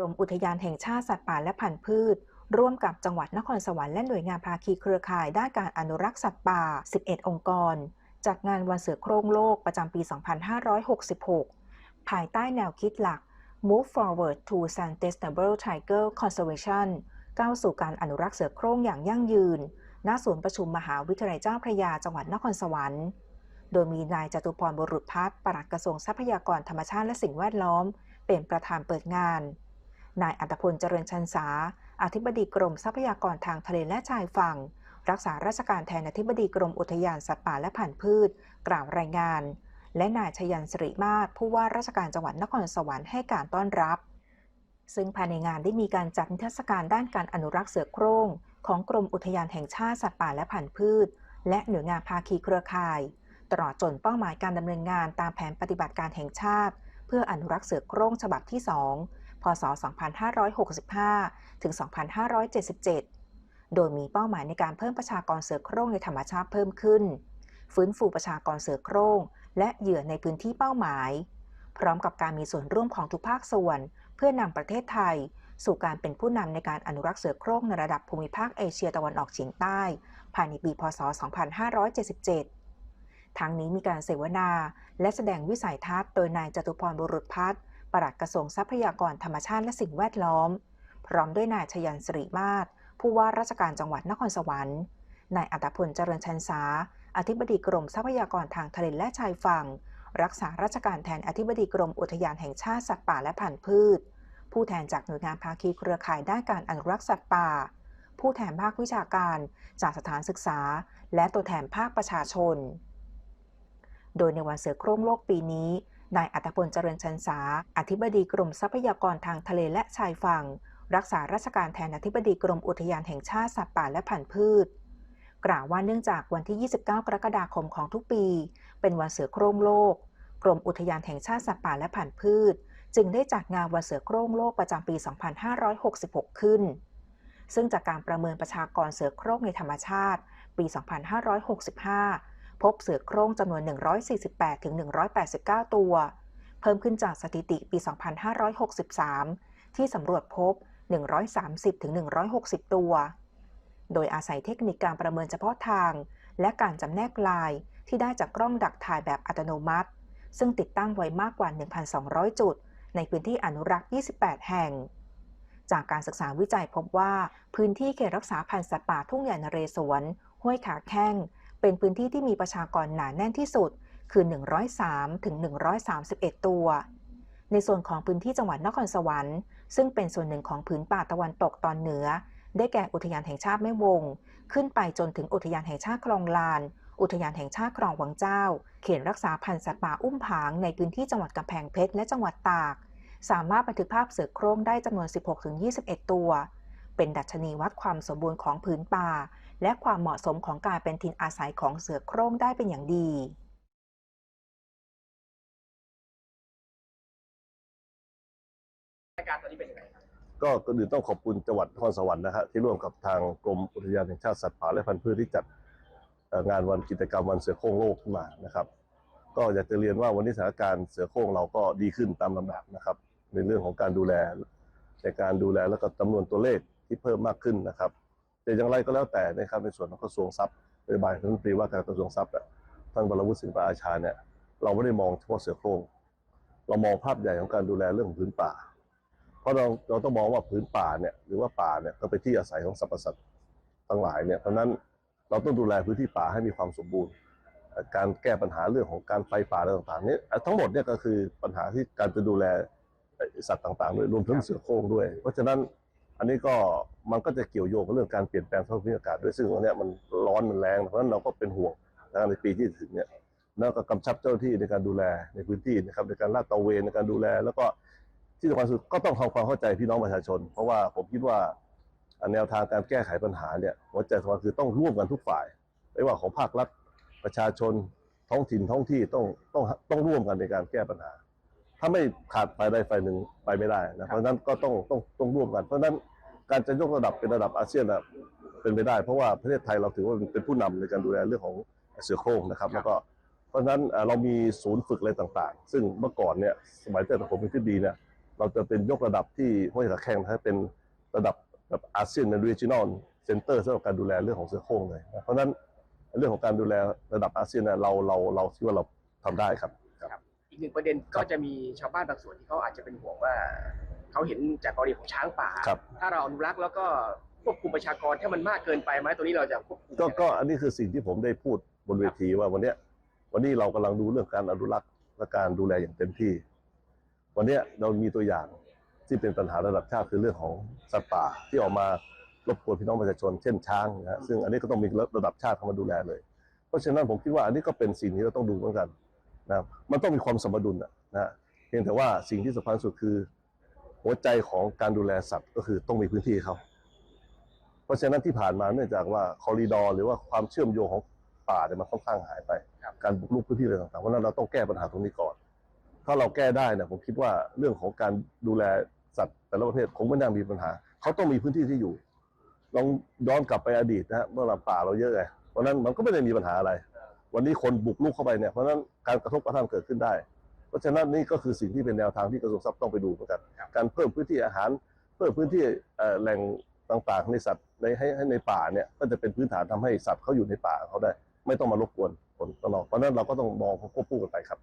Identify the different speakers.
Speaker 1: รมอุทยานแห่งชาติสัตว์ป่าและพันธุ์พืช ร่วมกับจังหวัดนครสวรรค์และหน่วยงานภาคีเครือข่ายด้านการอนุรักษ์สัตว์ป่า 11 องค์กร จัดงานวันเสือโคร่งโลกประจำปี 2566 ภายใต้แนวคิดหลัก Move Forward to Sustainable Tiger Conservation ก้าวสู่การอนุรักษ์เสือโคร่งอย่างยั่งยืน ณ ศูนย์ประชุมมหาวิทยาลัยเจ้าพระยาจังหวัดนครสวรรค์ โดยมีนายจตุพรบุรุษพัฒน์ปลัดกระทรวงทรัพยากรธรรมชาติและสิ่งแวดล้อม เป็นประธานเปิดงาน นายอัตพลเจริญชันษา อธิบดีกรมทรัพยากรทางทะเลและชายฝั่ง รักษาราชการแทนอธิบดีกรมอุทยานสัตว์ป่าและพันธุ์พืช กล่าวรายงาน และนายชยันสิริมาศผู้ว่าราชการจังหวัดนครสวรรค์ให้การต้อนรับ ซึ่งภายในงานได้มีการจัดนิทรรศการด้านการอนุรักษ์เสือโคร่งของกรมอุทยานแห่งชาติสัตว์ป่าและพันธุ์พืช และหน่วยงานภาคีเครือข่าย ตลอดจนเป้าหมายการดำเนินงานตามแผนปฏิบัติการแห่งชาติ เพื่ออนุรักษ์เสือโคร่งฉบับที่ 2 พศ 2565 ถึง 2577 โดยมีเป้าหมายในการเพิ่มประชากรเสือโคร่งในธรรมชาติเพิ่มขึ้น ฟื้นฟูประชากรเสือโคร่ง และเหยื่อในพื้นที่เป้าหมาย พร้อมกับการมีส่วนร่วมของทุกภาคส่วน เพื่อนำประเทศไทย สู่การเป็นผู้นำในการอนุรักษ์เสือโคร่งในระดับภูมิภาคเอเชียตะวันออกเฉียงใต้ ภายในปี พศ 2577ทั้งนี้มีการเสวนาและแสดงวิสัยทัศน์โดยนายจตุพรบุรุษพัฒน์ ปลัดกระทรวงทรัพยากรธรรมชาติและสิ่งแวดล้อม พร้อมด้วยนายชยันสิริมาศผู้ว่าราชการจังหวัดนครสวรรค์นายอัตพลเจริญชันษาอธิบดีกรมทรัพยากรทางทะเลและชายฝั่ง รักษาราชการแทนอธิบดีกรมอุทยานแห่งชาติสัตว์ป่าและพันธุ์พืช ผู้แทนจากหน่วยงานภาคีเครือข่ายด้านการอนุรักษ์สัตว์ป่า ผู้แทนภาควิชาการ จากสถานศึกษา และตัวแทนภาคประชาชน โดยในวันเสือโคร่งโลกปีนี้ นายอัตพลเจริญชันษา อธิบดีกรมทรัพยากรทางทะเลและชายฝั่ง รักษาราชการแทนอธิบดีกรมอุทยานแห่งชาติสัตว์ป่าและพันธุ์พืช กล่าวว่าเนื่องจากวันที่ 29 กรกฎาคมของทุกปี เป็นวันเสือโคร่งโลก กรมอุทยานแห่งชาติสัตว์ป่าและพันธุ์พืช จึงได้จัดงานวันเสือโคร่งโลกประจำปี 2566 ขึ้น ซึ่งจากการประเมินประชากรเสือโคร่งในธรรมชาติ ปี 2565 พบเสือโคร่งจำนวน 148ถึง189 ตัว เพิ่มขึ้นจากสถิติปี 2563 ที่สำรวจพบ 130ถึง160 ตัว โดยอาศัยเทคนิคการประเมินเฉพาะทาง และการจำแนกลายที่ได้จากกล้องดักถ่ายแบบอัตโนมัติ ซึ่งติดตั้งไว้มากกว่า 1,200 จุด ในพื้นที่อนุรักษ์ 28 แห่ง จากการศึกษาวิจัยพบว่า พื้นที่เขตรักษาพันธุ์สัตว์ป่าทุ่งใหญ่นเรศวร ห้วยขาแข้ง เป็นพื้นที่ที่มีประชากรหนาแน่นที่สุด คือ 103 ถึง 131 ตัว ในส่วนของพื้นที่จังหวัดนครสวรรค์ ซึ่งเป็นส่วนหนึ่งของผืนป่าตะวันตกตอนเหนือ ได้แก่อุทยานแห่งชาติแม่วง ขึ้นไปจนถึงอุทยานแห่งชาติคลองลาน อุทยานแห่งชาติคลองวังเจ้า เขตรักษาพันธุ์สัตว์ป่าอุ้มผางในพื้นที่จังหวัดกำแพงเพชรและจังหวัดตาก สามารถบันทึกภาพเสือโคร่งได้จำนวน 16-21 ตัว เป็นดัชนีวัดความสมบูรณ์ของผืนป่า และความเหมาะสมของการเป็นถิ่นอาศัยของเสือโคร่งได้เป็นอย่างดี
Speaker 2: รายการตอนนี้เป็นยังไงครับ
Speaker 3: ก็ก่อนอื่นต้องขอบคุณจังหวัดนครสวรรค์นะฮะที่ร่วมกับทางกรมอุทยานแห่งชาติสัตว์ป่าและพันธุ์พืชที่จัดเอ่องานวันกิจกรรมวันเสือโคร่งโลกขึ้นมานะครับ ก็อยากจะเรียนว่าวันนี้สถานการณ์เสือโคร่งเราก็ดีขึ้นตามลำดับนะครับ ในเรื่องของการดูแลในการดูแลแล้วก็จำนวนตัวเลข ที่เพิ่มมากขึ้นนะครับแต่อย่างไรก็แล้วแต่นะครับในส่วนของกระทรวงทรัพย์นโยบายของรัฐมนตรีว่าการกระทรวงทรัพย์อะท่านบรวุฒิสิงห์ปราชาเนี่ยเราไม่ได้มองเฉพาะเสือโคร่งเรามองภาพใหญ่ของการดูแลเรื่องพื้นป่า เพราะเราเราต้องมองว่าพื้นป่าเนี่ยหรือว่าป่าเนี่ยก็เป็นที่อาศัยของสรรพสัตว์ทั้งหลายเนี่ยเพราะนั้นเราต้องดูแลพื้นที่ป่าให้มีความสมบูรณ์ การแก้ปัญหาเรื่องของการไฟป่าอะไรต่างๆนี้ทั้งหมดเนี่ยก็คือปัญหาที่การจะดูแลสัตว์ต่างๆด้วยรวมทั้งเสือโคร่งด้วย เพราะฉะนั้น อันนี้ก็มันก็จะเกี่ยวโยงกับเรื่องการเปลี่ยนแปลงสภาพภูมิอากาศด้วยซึ่งตรงเนี้ยมันร้อนมันแรงเพราะฉะนั้นเราก็เป็นห่วงนะในปีที่ถึงเนี่ยแล้วก็กำชับเจ้าหน้าที่ในการดูแลในพื้นที่นะครับในการลาดตระเวนในการดูแล แล้วก็ที่สำคัญสุดก็ต้องทำความเข้าใจพี่น้องประชาชน เพราะว่าผมคิดว่าแนวทางการแก้ไขปัญหาเนี่ยหัวใจสำคัญคือต้องร่วมกันทุกฝ่าย ไม่ว่าของภาครัฐประชาชนท้องถิ่นท้องที่ต้องต้องต้องร่วมกันในการแก้ปัญหา ถ้าไม่ขาดฝ่ายใดฝ่ายหนึ่งไปไม่ได้นะเพราะฉะนั้นก็ต้องต้องต้องร่วมกัน เพราะฉะนั้น การจะยกระดับเป็นระดับอาเซียนนะเป็นไปได้ เพราะว่าประเทศไทยเราถือว่าเป็นผู้นำในการดูแลเรื่องของเสือโคร่งนะครับแล้วก็เพราะฉะนั้นเรามีศูนย์ฝึกอะไรต่างๆ ซึ่งเมื่อก่อนเนี่ยสมัยแต่ผมเป็นที่ดีเนี่ยเราจะเป็นยกระดับที่ห้วยขาแข้งให้เป็นระดับแบบอาเซียนใน regional center สำหรับการดูแลเรื่องของเสือโคร่งเลย เพราะฉะนั้นเรื่องของการดูแลระดับอาเซียนเนี่ยเราเราเราคิดว่าเราทำได้ครับ
Speaker 2: อีกหนึ่งประเด็นก็จะมีชาวบ้านบางส่วนที่เขาอาจจะเป็นห่วงว่า เขาเห็นจากกรณีของช้างป่า
Speaker 3: ครับ
Speaker 2: ถ้าเราอนุรักษ์แล้วก็ควบคุมประชากรถ้ามันมากเกินไปไหมตัวนี้เราจะควบคุม
Speaker 3: ก็
Speaker 2: ยังไง
Speaker 3: ก็อันนี้คือสิ่งที่ผมได้พูดบนเวทีว่าวันเนี้ยวันนี้เรากำลังดูเรื่องการอนุรักษ์และการดูแลอย่างเต็มที่ วันเนี้ยเรามีตัวอย่างที่เป็นปัญหาระดับชาติคือเรื่องของสัตว์ป่าที่ออกมารบกวนพี่น้องประชาชนเช่นช้างนะฮะซึ่งอันนี้ก็ต้องมีระดับชาติเข้ามาดูแลเลย เพราะฉะนั้นผมคิดว่าอันนี้ก็เป็นสิ่งที่เราต้องดูเหมือนกันนะครับมันต้องมีความสมดุลนะนะฮะเพียงแต่ว่าสิ่งที่สำคัญสุดคือ หัวใจของการดูแลสัตว์ก็คือต้องมีพื้นที่ให้เขา เพราะฉะนั้นที่ผ่านมาเนื่องจากว่าคอริดอร์หรือว่าความเชื่อมโยงของป่าเนี่ยมันค่อนข้างหายไป การบุกรุกพื้นที่อะไรต่างๆเพราะฉะนั้นเราต้องแก้ปัญหาตรงนี้ก่อน ถ้าเราแก้ได้เนี่ยผมคิดว่าเรื่องของการดูแลสัตว์แต่ละประเภทคงไม่น่ามีปัญหา เขาต้องมีพื้นที่ที่อยู่ ลองย้อนกลับไปอดีตนะฮะเมื่อเราป่าเราเยอะไงเพราะฉะนั้นมันก็ไม่ได้มีปัญหาอะไร วันนี้คนบุกรุกเข้าไปเนี่ยเพราะฉะนั้นการกระทบกระทั่งเกิดขึ้นได้ เพราะฉะนั้นนี่ก็คือสิ่งที่เป็นแนวทางที่กระทรวงทรัพย์ต้องไปดูเหมือนกันการเพิ่มพื้นที่อาหาร เพิ่มพื้นที่เอ่อแหล่งต่างๆ ในสัตว์ในให้ให้ในป่าเนี่ยก็จะเป็นพื้นฐานทำให้สัตว์เขาอยู่ในป่าเขาได้ ไม่ต้องมารบกวนคนข้างนอกเพราะฉะนั้นเราก็ต้องมองควบคู่กันไปครับ